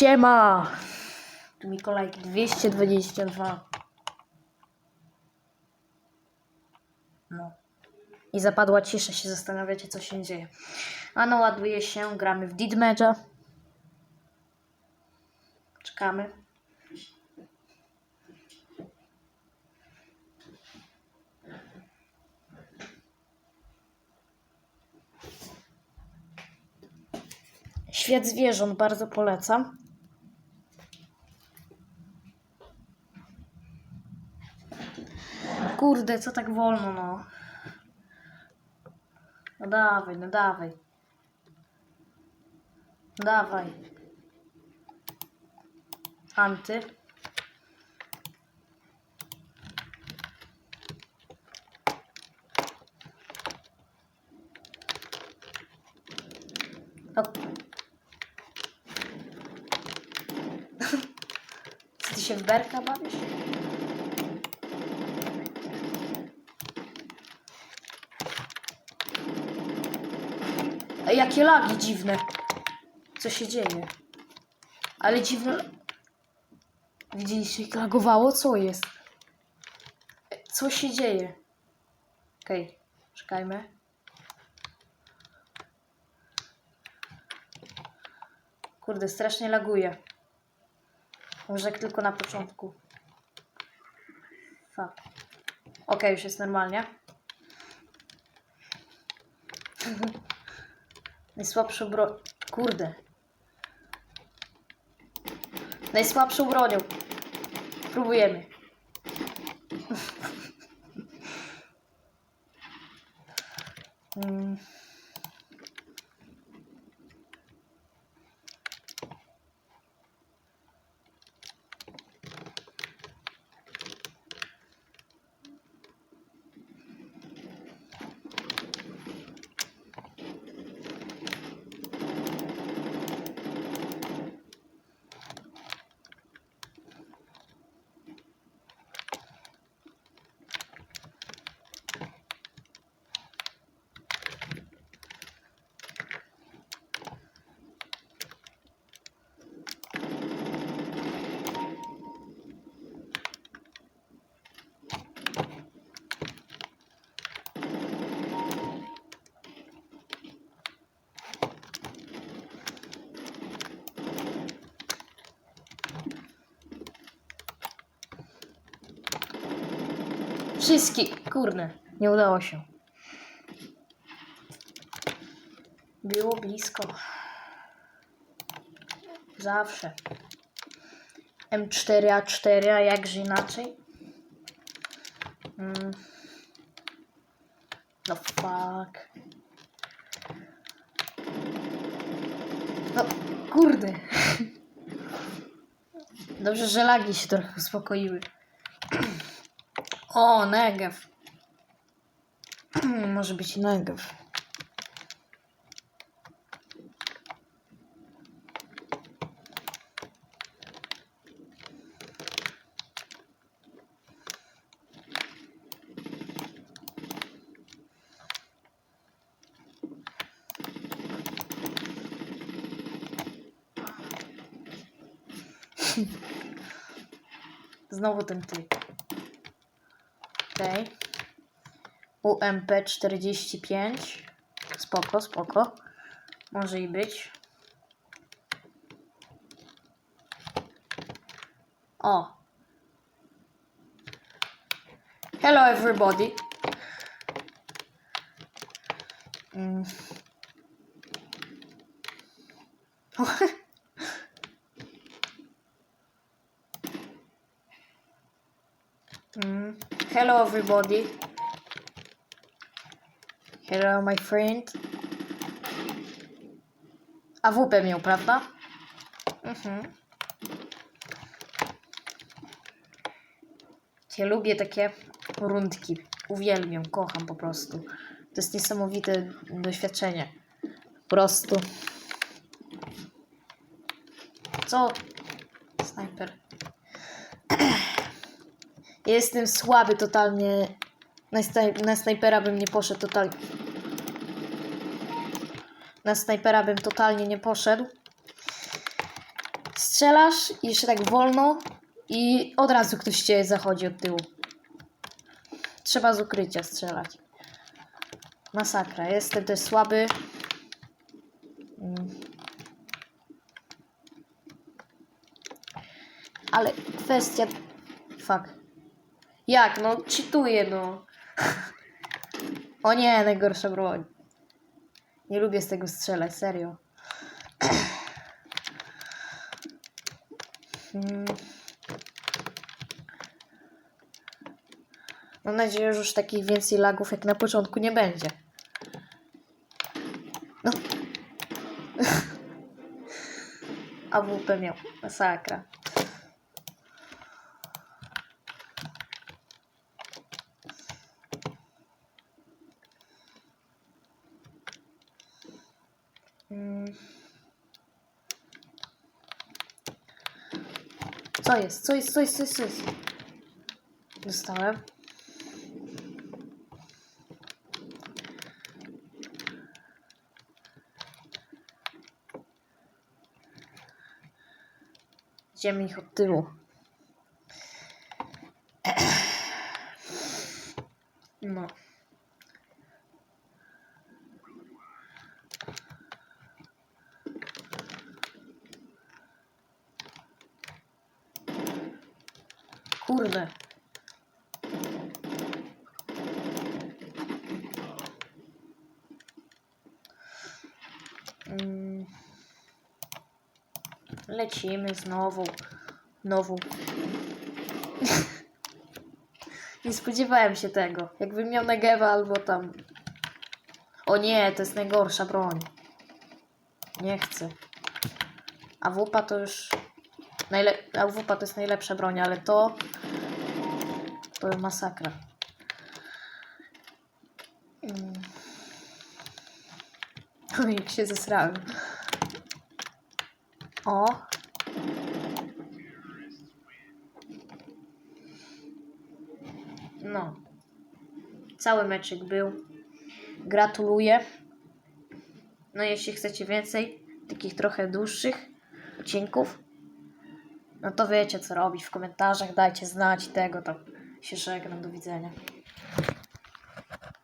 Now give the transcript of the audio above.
Siema! Tu Mikołajki 222. No. I zapadła cisza, się zastanawiacie, co się dzieje. A no, ładuje się, gramy w Deadmatcha. Czekamy. Świat zwierząt bardzo polecam. Kurde, co tak wolno, no. No dawaj, no dawaj. Dawaj. Anty. O. Co ty się w berka bawisz? Ej, Jakie lagi dziwne. Co się dzieje? Ale dziwne... Widzieliście, jak lagowało? Co jest? Co się dzieje? Okej, czekajmy. Kurde, strasznie laguje. Może jak tylko na początku. Fuck. Okej, już jest normalnie. Najsłabszą broń. Kurde. Najsłabszą bronią. Próbujemy. Mm. Wszystkie. Kurde, nie udało się. Było blisko. Zawsze. M4A4, a jakże inaczej? Mm. No fuck. No kurde. Dobrze, że lagi się trochę uspokoiły. O, Negev. Może być Negev. Znowu ten typ. Okej. UMP 45. Spoko, spoko. Może i być. O. Hello everybody. Mm. Mm. Hello everybody. Hello my friend. AWP miał, prawda? Mhm. Ja lubię takie rundki. Uwielbiam, kocham po prostu. To jest niesamowite doświadczenie. Po prostu. Co? Snajper. Jestem słaby totalnie. Na, snaj- na snajpera bym nie poszedł totalnie. Na snajpera bym totalnie nie poszedł. strzelasz jeszcze tak wolno i od razu ktoś cię zachodzi od tyłu. Trzeba z ukrycia strzelać. Masakra. Jestem też słaby. Ale kwestia... Fuck. Jak? No, cheatuję, no. O nie, najgorsza broń. Nie lubię z tego strzelać, serio. Hmm. Mam nadzieję, że już takich więcej lagów jak na początku nie będzie. No. AWP miał. Masakra. Co jest? Co jest? Co jest? Co jest? Co jest? Dostałem. Ich od tyłu. No. Kurde. Mm. Lecimy znowu. Znowu. Nie spodziewałem się tego. Jakbym miał Negewa albo tam... O nie, to jest najgorsza broń. Nie chcę. A wupa to już... Najle... A wupa to jest najlepsza broń, ale to... To masakra. Mm. Jak się zesrałem. O. No. Cały meczyk był. Gratuluję. No jeśli chcecie więcej takich trochę dłuższych odcinków, no to wiecie co robić w komentarzach, dajcie znać tego, to się żegnam, do widzenia.